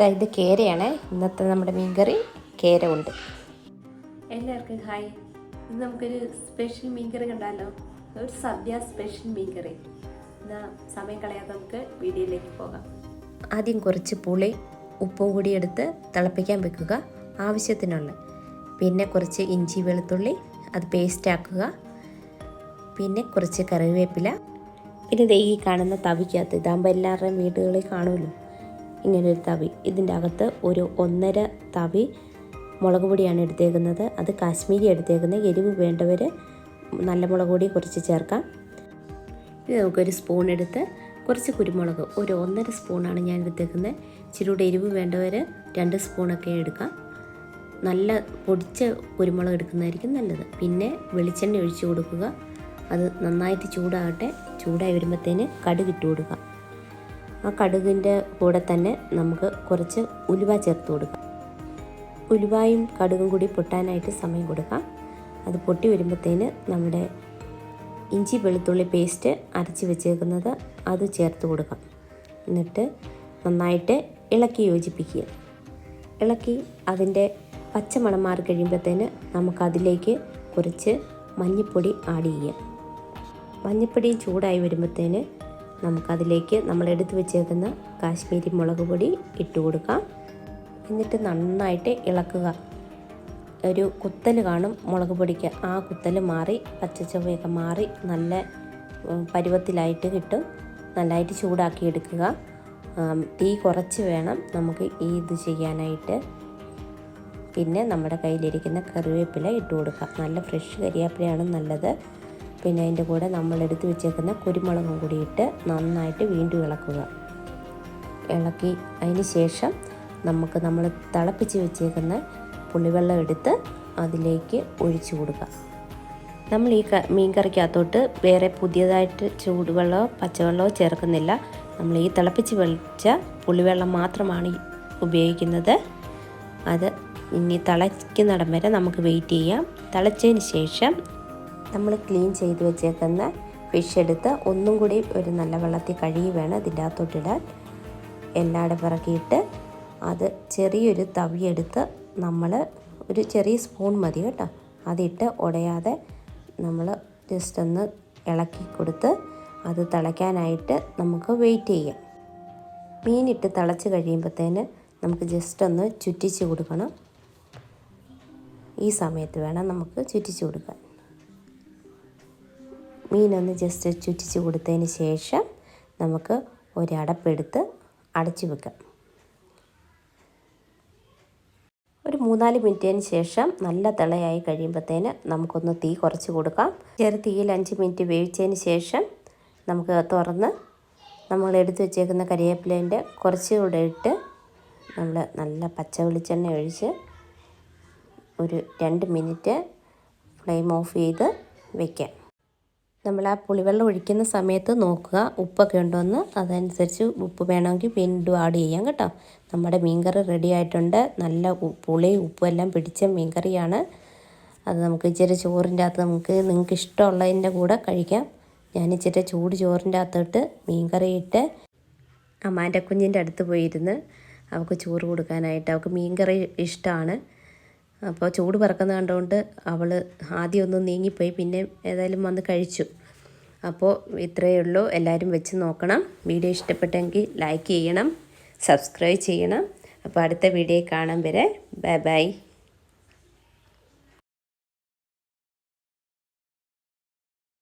ഇത് കേരയാണ്. ഇന്നത്തെ നമ്മുടെ മീൻകറി കേര ഉണ്ട് എല്ലാവർക്കും ഹായ്. ഇന്ന് നമുക്കൊരു സ്പെഷ്യൽ മീൻകറി കണ്ടാലോ? ഒരു സദ്യ സ്പെഷ്യൽ മീൻകറി. എന്നാ സമയം കളയാതെ നമുക്ക് വീഡിയോയിലേക്ക് പോകാം. ആദ്യം കുറച്ച് പുളി ഉപ്പും കൂടി എടുത്ത് തിളപ്പിക്കാൻ വെക്കുക ആവശ്യത്തിനുള്ള. പിന്നെ കുറച്ച് ഇഞ്ചി വെളുത്തുള്ളി അത് പേസ്റ്റ് ആക്കുക. പിന്നെ കുറച്ച് കറിവേപ്പില. പിന്നെ ദേ ഈ കാണുന്ന തവിക്കകത്ത് ഇതാകുമ്പോൾ എല്ലാവരുടെയും വീടുകളിൽ കാണുമല്ലോ. ഇങ്ങനൊരു തവി. ഇതിന്റെ അകത്ത് ഒരു ഒന്നര തവി മുളക് പൊടിയാണ് എടുത്തേക്കുന്നത്. അത് കാശ്മീരി എടുത്തേക്കുന്നത്. എരിവ് വേണ്ടവർ നല്ല മുളക് പൊടി കുറച്ച് ചേർക്കാം. ഇത് നമുക്കൊരു സ്പൂൺ എടുത്ത് കുറച്ച് കുരുമുളക് ഒരു ഒന്നര സ്പൂണാണ് ഞാൻ എടുത്തേക്കുന്നത്. ഇച്ചിരി കൂടെ എരിവ് വേണ്ടവർ രണ്ട് സ്പൂണൊക്കെ എടുക്കാം. നല്ല പൊടിച്ച കുരുമുളക് എടുക്കുന്നതായിരിക്കും നല്ലത്. പിന്നെ വെളിച്ചെണ്ണ ഒഴിച്ച് കൊടുക്കുക. അത് നന്നായിട്ട് ചൂടാകട്ടെ. ചൂടായി വരുമ്പോഴത്തേന് കടുക് ഇട്ട് കൊടുക്കുക. ആ കടുകിന്റെ കൂടെ തന്നെ നമുക്ക് കുറച്ച് ഉലുവ ചേർത്ത് കൊടുക്കാം. ഉലുവായും കടുകും കൂടി പൊട്ടാനായിട്ട് സമയം കൊടുക്കാം. അത് പൊട്ടി വരുമ്പോഴത്തേന് നമ്മുടെ ഇഞ്ചി വെളുത്തുള്ളി പേസ്റ്റ് അരച്ച് വെച്ചേക്കുന്നത് അത് ചേർത്ത് കൊടുക്കാം. എന്നിട്ട് നന്നായിട്ട് ഇളക്കി യോജിപ്പിക്കുക. ഇളക്കി അതിന്റെ പച്ചമണം മാറി കഴിയുമ്പോഴത്തേന് നമുക്കതിലേക്ക് കുറച്ച് മഞ്ഞൾപ്പൊടി ആഡ് ചെയ്യാം മഞ്ഞൾപ്പൊടിയും ചൂടായി വരുമ്പോഴത്തേന് നമുക്കതിലേക്ക് നമ്മൾ എടുത്തു വെച്ചേക്കുന്ന കാശ്മീരി മുളക് പൊടി ഇട്ട് കൊടുക്കാം. എന്നിട്ട് നന്നായിട്ട് ഇളക്കുക. ഒരു കുത്തൽ കാണും മുളക് പൊടിക്ക്. ആ കുത്തൽ മാറി പച്ചച്ചവയൊക്കെ മാറി നല്ല പരുവത്തിലായിട്ട് കിട്ടും. നല്ലതായിട്ട് ചൂടാക്കി എടുക്കുക. തീ കുറച്ച് വേണം നമുക്ക് ഈ ഇത് ചെയ്യാനായിട്ട്. പിന്നെ നമ്മുടെ കയ്യിലിരിക്കുന്ന കറിവേപ്പില ഇട്ട് കൊടുക്കുക. നല്ല ഫ്രഷ് കരിവേപ്പിലയാണ് നല്ലത്. പിന്നെ അതിന്റെ കൂടെ നമ്മൾ എടുത്ത് വെച്ചേക്കുന്ന കുരുമുളകും കൂടി ഇട്ട് നന്നായിട്ട് വീണ്ടും ഇളക്കുക. ഇളക്കി അതിന് ശേഷം നമുക്ക് നമ്മൾ തിളപ്പിച്ച് വെച്ചേക്കുന്ന പുളിവെള്ളം എടുത്ത് അതിലേക്ക് ഒഴിച്ചു കൊടുക്കുക. നമ്മൾ ഈ മീൻ കറിക്കകത്തോട്ട് വേറെ പുതിയതായിട്ട് ചൂടുവെള്ളമോ പച്ചവെള്ളമോ ചേർക്കുന്നില്ല. നമ്മൾ ഈ തിളപ്പിച്ച് വെളിച്ച പുളിവെള്ളം മാത്രമാണ് ഉപയോഗിക്കുന്നത്. അത് ഇനി തിളയ്ക്കുന്നിടം വരെ നമുക്ക് വെയിറ്റ് ചെയ്യാം. തിളച്ചതിന് ശേഷം നമ്മൾ ക്ലീൻ ചെയ്ത് വെച്ചേക്കുന്ന ഫിഷ് എടുത്ത് ഒന്നും കൂടി ഒരു നല്ല വെള്ളത്തിൽ കഴുകി വേണം ഇതിന്റെ അകത്തോട്ടിടാൻ എല്ലാടെ പിറക്കിയിട്ട് അത് ചെറിയൊരു തവിയെടുത്ത് നമ്മൾ ഒരു ചെറിയ സ്പൂൺ മതി കേട്ടോ. അതിട്ട് ഉടയാതെ നമ്മൾ ജസ്റ്റ് ഒന്ന് ഇളക്കി കൊടുത്ത് അത് തിളയ്ക്കാനായിട്ട് നമുക്ക് വെയിറ്റ് ചെയ്യാം. മീനിട്ട് തിളച്ച് കഴിയുമ്പോഴത്തേന് നമുക്ക് ജസ്റ്റ് ഒന്ന് ചുറ്റിച്ച് കൊടുക്കണം. ഈ സമയത്ത് വേണം നമുക്ക് ചുറ്റിച്ച് കൊടുക്കാൻ. മീനൊന്ന് ജസ്റ്റ് ചുറ്റിച്ച് കൊടുത്തതിന് ശേഷം നമുക്ക് ഒരടപ്പെടുത്ത് അടച്ചു വെക്കാം. ഒരു മൂന്നാൽ മിനിറ്റിന് ശേഷം നല്ല തിളയായി കഴിയുമ്പോഴത്തേന് നമുക്കൊന്ന് തീ കുറച്ച് കൊടുക്കാം. ചെറു തീയിൽ അഞ്ച് മിനിറ്റ് വേവിച്ചതിന് ശേഷം നമുക്ക് തുറന്ന് നമ്മൾ എടുത്തു വെച്ചേക്കുന്ന കരിവേപ്പിലേന്റെ കുറച്ചുകൂടെ ഇട്ട് നമ്മൾ നല്ല പച്ച വെളിച്ചെണ്ണ ഒഴിച്ച് ഒരു രണ്ട് മിനിറ്റ് ഫ്ലെയിം ഓഫ് ചെയ്ത് വയ്ക്കാം നമ്മൾ ആ പുളിവെള്ളം ഒഴിക്കുന്ന സമയത്ത് നോക്കുക. ഉപ്പൊക്കെ ഉണ്ടോയെന്ന് അതനുസരിച്ച് ഉപ്പ് വേണമെങ്കിൽ വീണ്ടും ആഡ് ചെയ്യാം കേട്ടോ. നമ്മുടെ മീൻകറി റെഡി ആയിട്ടുണ്ട്. നല്ല പുളി ഉപ്പും എല്ലാം പിടിച്ച മീൻകറിയാണ്. അത് നമുക്ക് ഇച്ചിരി ചോറിന്റെ അകത്ത് നമുക്ക് നിങ്ങൾക്ക് ഇഷ്ടമുള്ളതിന്റെ കൂടെ കഴിക്കാം. ഞാൻ ഇച്ചിരി ചൂട് ചോറിന്റെ അകത്തോട്ട് മീൻകറി ഇട്ട് അമ്മാന്റെ കുഞ്ഞിന്റെ അടുത്ത് പോയിരുന്ന്. അവൾക്ക് ചോറ് കൊടുക്കാനായിട്ട്. അവൾക്ക് മീൻകറി ഇഷ്ടമാണ്. അപ്പോൾ ചൂട് പറക്കുന്ന കണ്ടുകൊണ്ട് അവൾ ആദ്യം ഒന്ന് നീങ്ങിപ്പോയി പിന്നെ ഏതായാലും വന്ന് കഴിച്ചു. അപ്പോൾ ഇത്രയേ ഉള്ളൂ. എല്ലാവരും വെച്ച് നോക്കണം. വീഡിയോ ഇഷ്ടപ്പെട്ടെങ്കിൽ ലൈക്ക് ചെയ്യണം സബ്സ്ക്രൈബ് ചെയ്യണം. അപ്പോൾ അടുത്ത വീഡിയോ കാണാൻ വരെ. Bye bye.